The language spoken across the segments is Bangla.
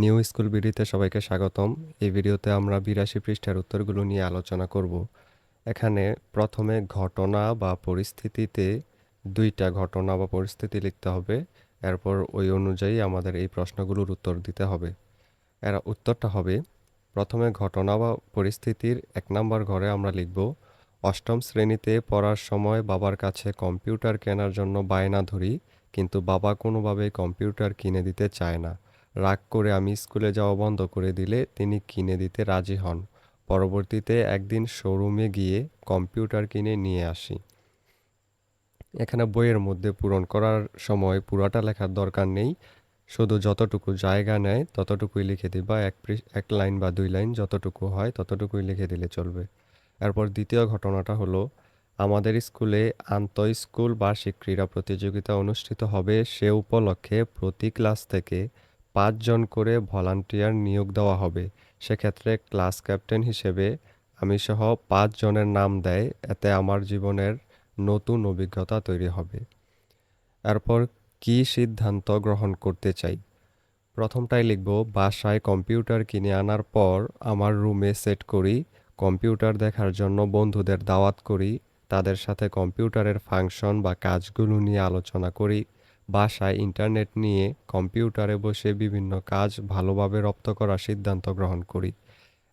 নিউ স্কুল বিডিতে সবাইকে স্বাগতম। এই ভিডিওতে আমরা বিরাশি পৃষ্ঠার উত্তরগুলো নিয়ে আলোচনা করব। এখানে প্রথমে ঘটনা বা পরিস্থিতিতে দুইটা ঘটনা বা পরিস্থিতি লিখতে হবে। এরপর ওই অনুযায়ী আমাদের এই প্রশ্নগুলোর উত্তর দিতে হবে। এর উত্তরটা হবে, প্রথমে ঘটনা বা পরিস্থিতির এক নম্বর ঘরে আমরা লিখব, অষ্টম শ্রেণীতে পড়ার সময় বাবার কাছে কম্পিউটার কেনার জন্য বায়না ধরি, কিন্তু বাবা কোনোভাবেই কম্পিউটার কিনে দিতে চায় না। রাগ করে আমি স্কুলে যাওয়া বন্ধ করে দিলে তিনি কিনে দিতে রাজি হন। পরবর্তীতে একদিন শোরুমে গিয়ে কম্পিউটার কিনে নিয়ে আসি। এখানে বইয়ের মধ্যে পূরণ করার সময় পুরোটা লেখার দরকার নেই। শুধু যতটুকু জায়গা নেয়, ততটুকুই লিখে দিবা। এক এক লাইন বা দুই লাইন যতটুকু হয়, ততটুকুই লিখে দিলে চলবে। এরপর দ্বিতীয় ঘটনাটা হলো, আমাদের স্কুলে আন্তঃ স্কুল বার্ষিক ক্রীড়া প্রতিযোগিতা অনুষ্ঠিত হবে সে উপলক্ষে প্রতি ক্লাস থেকে পাঁচজন করে ভলান্টিয়ার নিয়োগ দেওয়া হবে। সেক্ষেত্রে ক্লাস ক্যাপ্টেন হিসেবে আমি সহ পাঁচ জনের নাম দেয়, এতে আমার জীবনের নতুন অভিজ্ঞতা তৈরি হবে। এরপর কী সিদ্ধান্ত গ্রহণ করতে চাই? প্রথমটাই লিখব, বাসায় কম্পিউটার কিনে আনার পর আমার রুমে সেট করি, কম্পিউটার দেখার জন্য বন্ধুদের দাওয়াত করি, তাদের সাথে কম্পিউটারের ফাংশন বা কাজগুলো নিয়ে আলোচনা করি বাসায় ইন্টারনেট নিয়ে কম্পিউটারে বসে বিভিন্ন কাজ ভালোভাবে রপ্ত করার সিদ্ধান্ত গ্রহণ করি।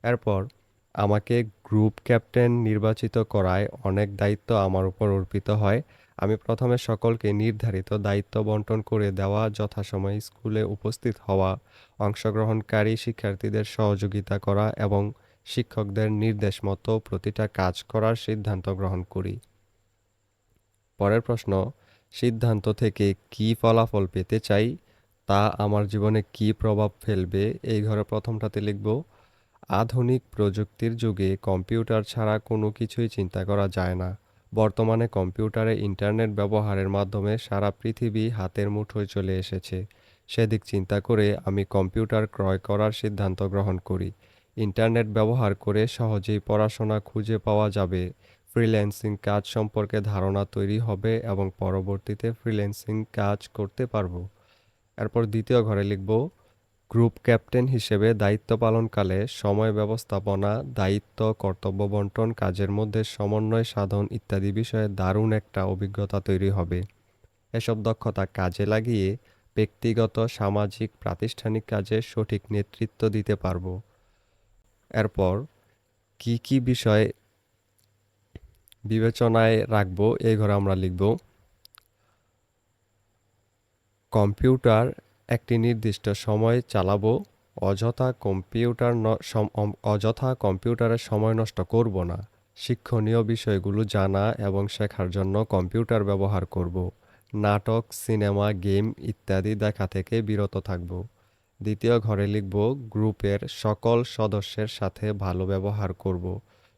এরপর আমাকে গ্রুপ ক্যাপ্টেন নির্বাচিত করায় অনেক দায়িত্ব আমার উপর অর্পিত হয়। আমি প্রথমে সকলকে নির্ধারিত দায়িত্ব বন্টন করে দেওয়া, যথাসময়ে স্কুলে উপস্থিত হওয়া, অংশগ্রহণকারী শিক্ষার্থীদের সহযোগিতা করা এবং শিক্ষকদের নির্দেশ মতো প্রতিটা কাজ করার সিদ্ধান্ত গ্রহণ করি। পরের প্রশ্ন সিদ্ধান্ত থেকে কী ফলাফল পেতে চাই, তা আমার জীবনে কী প্রভাব ফেলবে, এই ঘরে প্রথমটাতে লিখব, আধুনিক প্রযুক্তির যুগে কম্পিউটার ছাড়া কোনো কিছুই চিন্তা করা যায় না। বর্তমানে কম্পিউটারে ইন্টারনেট ব্যবহারের মাধ্যমে সারা পৃথিবী হাতের মুঠোয় চলে এসেছে। সেদিক চিন্তা করে আমি কম্পিউটার ক্রয় করার সিদ্ধান্ত গ্রহণ করি। ইন্টারনেট ব্যবহার করে সহজেই পড়াশোনা খুঁজে পাওয়া যাবে। ফ্রিল্যান্সিং কাজ সম্পর্কে ধারণা তৈরি হবে এবং পরবর্তীতে ফ্রিল্যান্সিং কাজ করতে পারব। এরপর দ্বিতীয় ঘরে লিখব, গ্রুপ ক্যাপ্টেন হিসেবে দায়িত্ব পালনকালে সময় ব্যবস্থাপনা, দায়িত্ব, কর্তব্য বন্টন, কাজের মধ্যে সমন্বয় সাধন ইত্যাদি বিষয়ে দারুণ একটা অভিজ্ঞতা তৈরি হবে। এসব দক্ষতা কাজে লাগিয়ে ব্যক্তিগত, সামাজিক, প্রাতিষ্ঠানিক কাজে সঠিক নেতৃত্ব দিতে পারব। এরপর, কি কি বিষয় বিবেচনায় রাখব, এই ঘরে আমরা লিখব, কম্পিউটার একটি নির্দিষ্ট সময় চালাবো, অযথা কম্পিউটার অযথা কম্পিউটারের সময় নষ্ট করব না। শিক্ষণীয় বিষয়গুলো জানা এবং শেখার জন্য কম্পিউটার ব্যবহার করব। নাটক, সিনেমা, গেম ইত্যাদি দেখা থেকে বিরত থাকব। দ্বিতীয় ঘরে লিখব, গ্রুপের সকল সদস্যের সাথে ভালো ব্যবহার করব।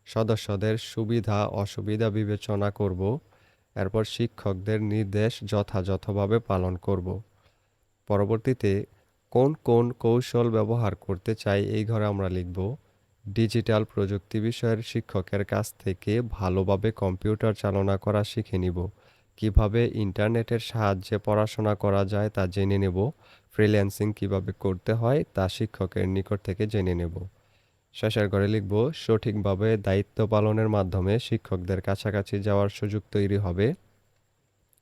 সদস্যদের সুবিধা, অসুবিধা বিবেচনা করব। এরপর শিক্ষকদের নির্দেশ যথাযথভাবে পালন করব। পরবর্তীতে কোন কোন কৌশল ব্যবহার করতে চাই এই ঘরে আমরা লিখব, ডিজিটাল প্রযুক্তি বিষয়ের শিক্ষকের কাছ থেকে ভালোভাবে কম্পিউটার চালনা করা শিখে নিব। কীভাবে ইন্টারনেটের সাহায্যে পড়াশোনা করা যায় তা জেনে নেব। ফ্রিল্যান্সিং কীভাবে করতে হয় তা শিক্ষকের নিকট থেকে জেনে নেব। শেষের ঘরে লিখব, সঠিকভাবে দায়িত্ব পালনের মাধ্যমে শিক্ষকদের কাছাকাছি যাওয়ার সুযোগ তৈরি হবে।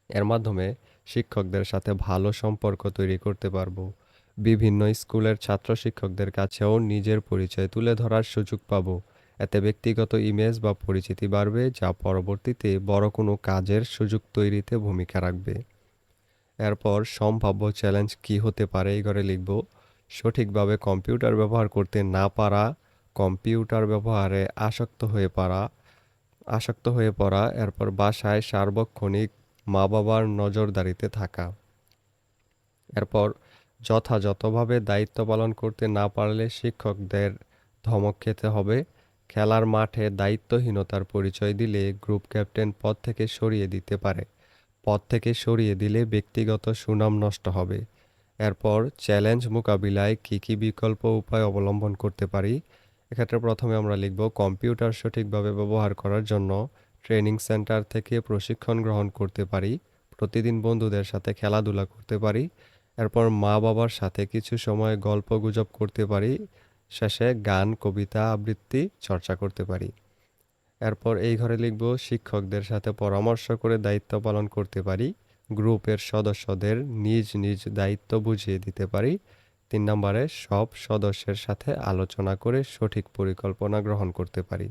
এর মাধ্যমে শিক্ষকদের সাথে ভালো সম্পর্ক তৈরি করতে পারব। বিভিন্ন স্কুলের ছাত্র শিক্ষকদের কাছেও নিজের পরিচয় তুলে ধরার সুযোগ পাব। এতে ব্যক্তিগত ইমেজ বা পরিচিতি বাড়বে, যা পরবর্তীতে বড় কোনো কাজের সুযোগ তৈরিতে ভূমিকা রাখবে। এরপর সম্ভাব্য চ্যালেঞ্জ কি হতে পারে এই ঘরে লিখব, সঠিকভাবে কম্পিউটার ব্যবহার করতে না পারা কম্পিউটার ব্যবহারে আসক্ত হয়ে পড়া, আসক্ত হয়ে পড়া, এরপর বাসায় সার্বক্ষণিক মা বাবার নজরদারিতে থাকা। এরপর যথাযথভাবে দায়িত্ব পালন করতে না পারলে শিক্ষকদের ধমক খেতে হবে। খেলার মাঠে দায়িত্বহীনতার পরিচয় দিলে গ্রুপ ক্যাপ্টেন পদ থেকে সরিয়ে দিতে পারে। পদ থেকে সরিয়ে দিলে ব্যক্তিগত সুনাম নষ্ট হবে। এরপর চ্যালেঞ্জ মোকাবিলায় কী কী বিকল্প উপায় অবলম্বন করতে পারি? এক্ষেত্রে প্রথমে আমরা লিখব, কম্পিউটার সঠিকভাবে ব্যবহার করার জন্য ট্রেনিং সেন্টার থেকে প্রশিক্ষণ গ্রহণ করতে পারি, প্রতিদিন বন্ধুদের সাথে খেলাধুলা করতে পারি, এরপর মা বাবার সাথে কিছু সময় গল্প গুজব করতে পারি, শেষে গান, কবিতা, আবৃত্তি, চর্চা করতে পারি। এরপর এই ঘরে লিখব, শিক্ষকদের সাথে পরামর্শ করে দায়িত্ব পালন করতে পারি, গ্রুপের সদস্যদের নিজ নিজ দায়িত্ব বুঝিয়ে দিতে পারি তিন নম্বরে সব সদস্যের সাথে আলোচনা করে সঠিক পরিকল্পনা গ্রহণ করতে পারি।